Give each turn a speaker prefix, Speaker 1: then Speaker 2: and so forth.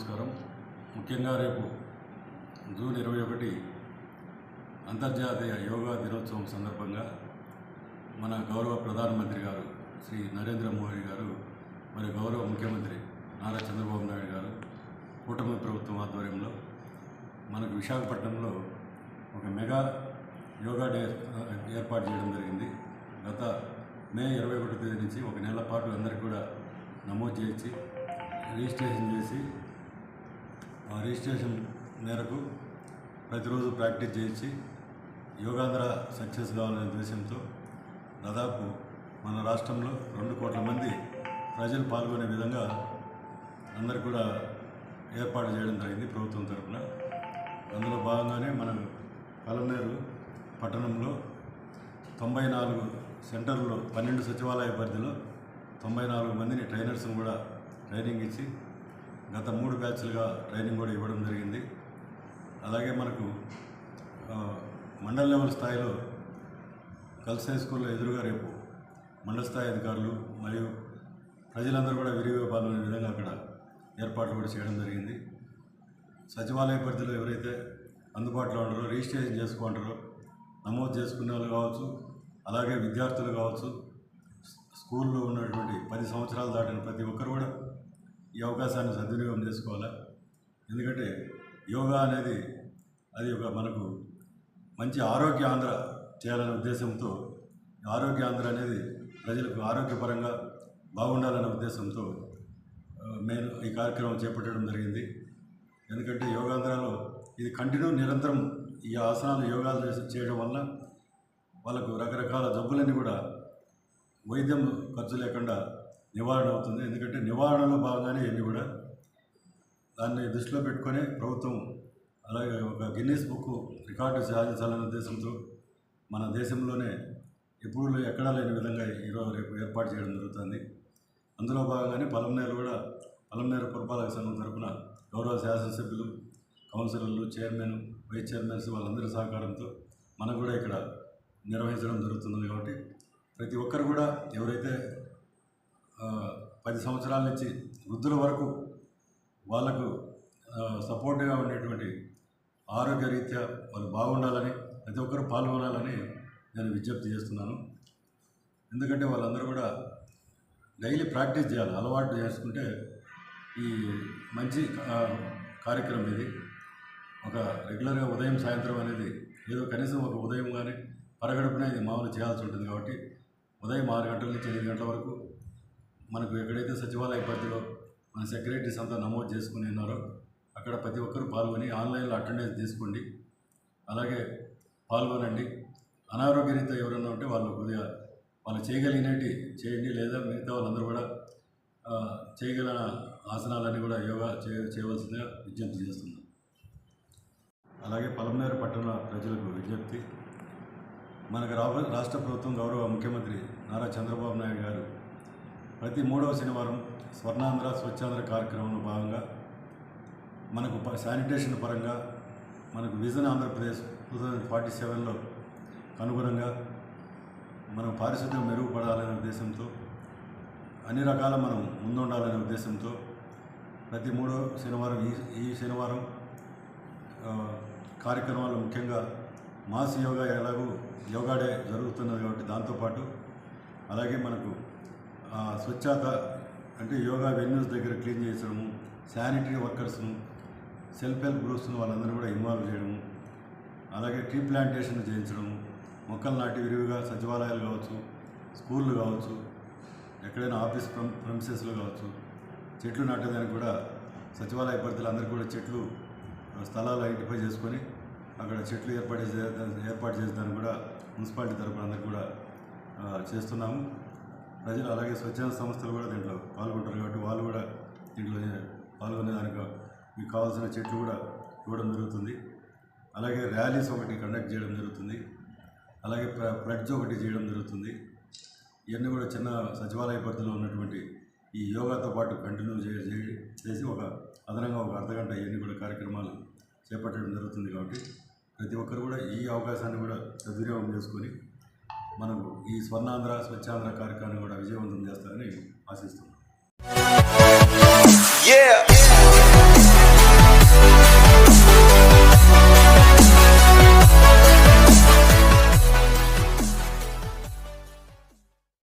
Speaker 1: నమస్కారం. ముఖ్యంగా రేపు జూన్ ఇరవై ఒకటి అంతర్జాతీయ యోగా దినోత్సవం సందర్భంగా మన గౌరవ ప్రధానమంత్రి గారు శ్రీ నరేంద్ర మోడీ గారు మరి గౌరవ ముఖ్యమంత్రి నారా చంద్రబాబు నాయుడు గారు కూటమి ప్రభుత్వం ఆధ్వర్యంలో మనకు విశాఖపట్నంలో ఒక మెగా యోగా డే ఏర్పాటు చేయడం జరిగింది. గత మే ఇరవై ఒకటి తేదీ నుంచి ఒక నెల పాటు అందరికి కూడా నమోదు చేయించి రిజిస్ట్రేషన్ చేసి రిజిస్ట్రేషన్ మేరకు ప్రతిరోజు ప్రాక్టీస్ చేయించి యోగాంధ్ర సక్సెస్ కావాలనే ఉద్దేశంతో దాదాపు మన రాష్ట్రంలో రెండు కోట్ల మంది ప్రజలు పాల్గొనే విధంగా అందరు కూడా ఏర్పాటు చేయడం జరిగింది ప్రభుత్వం తరఫున అందులో భాగంగానే మనం కలనేరు పట్టణంలో తొంభై నాలుగు సెంటర్లో పన్నెండు సచివాలయ పరిధిలో తొంభై నాలుగు మందిని ట్రైనర్స్ని కూడా ట్రైనింగ్ ఇచ్చి గత మూడు బ్యాచ్లుగా ట్రైనింగ్ కూడా ఇవ్వడం జరిగింది. అలాగే మనకు మండల లెవెల్ స్థాయిలో గర్ల్స్ హై స్కూల్లో ఎదురుగా రేపు మండల స్థాయి అధికారులు మరియు ప్రజలందరూ కూడా విరివిగా పాల్గొనే విధంగా అక్కడ ఏర్పాట్లు కూడా చేయడం జరిగింది. సచివాలయ పరిధిలో ఎవరైతే అందుబాటులో ఉండరో రిజిస్ట్రేషన్ చేసుకుంటారో నమోదు చేసుకునే వాళ్ళు కావచ్చు అలాగే విద్యార్థులు కావచ్చు స్కూల్లో ఉన్నటువంటి పది సంవత్సరాలు దాటిన ప్రతి ఒక్కరు కూడా ఈ అవకాశాన్ని సద్వినియోగం చేసుకోవాలా? ఎందుకంటే యోగా అనేది అది ఒక మనకు మంచి ఆరోగ్య ఆంధ్ర చేయాలనే ఉద్దేశంతో ఆరోగ్య ఆంధ్ర అనేది ప్రజలకు ఆరోగ్యపరంగా బాగుండాలనే ఉద్దేశంతో మేము ఈ కార్యక్రమం చేపట్టడం జరిగింది. ఎందుకంటే యోగాంధ్రాలో ఇది కంటిన్యూ నిరంతరం ఈ ఆసనాలు యోగాలు చేసి చేయడం వల్ల వాళ్ళకు రకరకాల జబ్బులన్నీ కూడా వైద్యం ఖర్చు లేకుండా నివారణ అవుతుంది. ఎందుకంటే నివారణలో భాగంగానే ఇవన్నీ కూడా దాన్ని దృష్టిలో పెట్టుకొని ప్రభుత్వం అలాగే ఒక గిన్నీస్ బుక్ రికార్డు సాధించాలనే ఉద్దేశంతో మన దేశంలోనే ఎప్పుడు ఎక్కడా లేని విధంగా ఈరోజు రేపు ఏర్పాటు చేయడం జరుగుతుంది. అందులో భాగంగానే పలంనేరు కూడా పలంనేరు పురపాలక సంఘం తరపున గౌరవ శాసనసభ్యులు కౌన్సిలర్లు చైర్మన్ వైస్ చైర్మన్స్ వాళ్ళందరి సహకారంతో మనం కూడా ఇక్కడ నిర్వహించడం జరుగుతుంది కాబట్టి ప్రతి ఒక్కరు కూడా ఎవరైతే పది సంవత్సరాల నుంచి వృద్ధుల వరకు వాళ్ళకు సపోర్ట్గా ఉండేటువంటి ఆరోగ్య రీత్యా వాళ్ళు బాగుండాలని ప్రతి ఒక్కరు పాల్గొనాలని నేను విజ్ఞప్తి చేస్తున్నాను. ఎందుకంటే వాళ్ళందరూ కూడా డైలీ ప్రాక్టీస్ చేయాలి అలవాటు చేసుకుంటే ఈ మంచి కార్యక్రమం ఇది. ఒక రెగ్యులర్గా ఉదయం సాయంత్రం అనేది ఏదో కనీసం ఒక ఉదయం కానీ పరగడుపున ఇది మామూలు చేయాల్సి ఉంటుంది కాబట్టి ఉదయం ఆరు గంటల నుంచి ఎనిమిది గంటల వరకు మనకు ఎక్కడైతే సచివాలయ పరిధిలో మన సెక్రటరీస్ అంతా నమోదు చేసుకుని ఉన్నారో అక్కడ ప్రతి ఒక్కరు పాల్గొని ఆన్లైన్లో అటెండెన్స్ తీసుకోండి. అలాగే పాల్గొనండి. అనారోగ్య రీత్యా ఎవరన్నా ఉంటే వాళ్ళు కొద్దిగా వాళ్ళు చేయగలిగినట్టు చేయండి. లేదా మిగతా వాళ్ళందరూ కూడా చేయగల ఆసనాలన్నీ కూడా యోగా చే చేయవలసిందిగా విజ్ఞప్తి చేస్తున్నాం. అలాగే పలమనేరు పట్టణ ప్రజలకు విజ్ఞప్తి. మనకు రాష్ట్ర ప్రభుత్వం గౌరవ ముఖ్యమంత్రి నారా చంద్రబాబు నాయుడు గారు ప్రతి మూడవ శనివారం స్వర్ణాంధ్ర స్వచ్ఛాంధ్ర కార్యక్రమంలో భాగంగా మనకు ప- శానిటేషన్ పరంగా మనకు vision Andhra Pradesh two thousand forty సెవెన్లో అనుగుణంగా మనం పారిశుద్ధ్యం మెరుగుపడాలనే ఉద్దేశంతో అన్ని రకాల మనం ముందుండాలనే ఉద్దేశంతో ప్రతి మూడో శనివారం ఈ ఈ శనివారం కార్యక్రమాలు ముఖ్యంగా మాస్ యోగా ఎలాగూ యోగా డే జరుగుతున్నది కాబట్టి దాంతోపాటు అలాగే మనకు స్వచ్ఛత అంటే యోగా వెన్యూస్ దగ్గర క్లీన్ చేసడము శానిటరీ వర్కర్స్ను సెల్ఫ్ హెల్ప్ గ్రూప్స్ను వాళ్ళందరూ కూడా ఇన్వాల్వ్ చేయడము అలాగే ట్రీ ప్లాంటేషన్ చేయించడము మొక్కలు నాటి విరివిగా సచివాలయాలు కావచ్చు స్కూళ్ళు కావచ్చు ఎక్కడైనా ఆఫీస్ ప్రమిసెస్లు కావచ్చు చెట్లు నాటేదానికి కూడా సచివాలయ పరిధిలో అందరికీ కూడా చెట్లు స్థలాలు ఐడెంటిఫై చేసుకొని అక్కడ చెట్లు ఏర్పాటు చేసే ఏర్పాటు చేసేదానికి కూడా మున్సిపాలిటీ తరపున అందరికీ కూడా చేస్తున్నాము. ప్రజలు అలాగే స్వచ్ఛంద సంస్థలు కూడా దీంట్లో పాల్గొంటారు కాబట్టి వాళ్ళు కూడా దీంట్లో పాల్గొనేదానికి మీకు కావాల్సిన చెట్లు కూడా ఇవ్వడం జరుగుతుంది. అలాగే ర్యాలీస్ ఒకటి కండక్ట్ చేయడం జరుగుతుంది. అలాగే ప్ర ప్లడ్జ్ ఒకటి చేయడం జరుగుతుంది. ఇవన్నీ కూడా చిన్న సచివాలయ పరిధిలో ఉన్నటువంటి ఈ యోగాతో పాటు కంటిన్యూ చే- చేసి ఒక అదనంగా ఒక అర్ధగంట ఇవన్నీ కూడా కార్యక్రమాలు చేపట్టడం జరుగుతుంది కాబట్టి ప్రతి ఒక్కరు కూడా ఈ అవకాశాన్ని కూడా సద్వినియోగం చేసుకొని మనకు ఈ స్వర్ణాంధ్ర స్వచ్ఛాంధ్ర కార్యక్రమాన్ని కూడా విజయవంతం చేస్తారని ఆశిస్తున్నాం.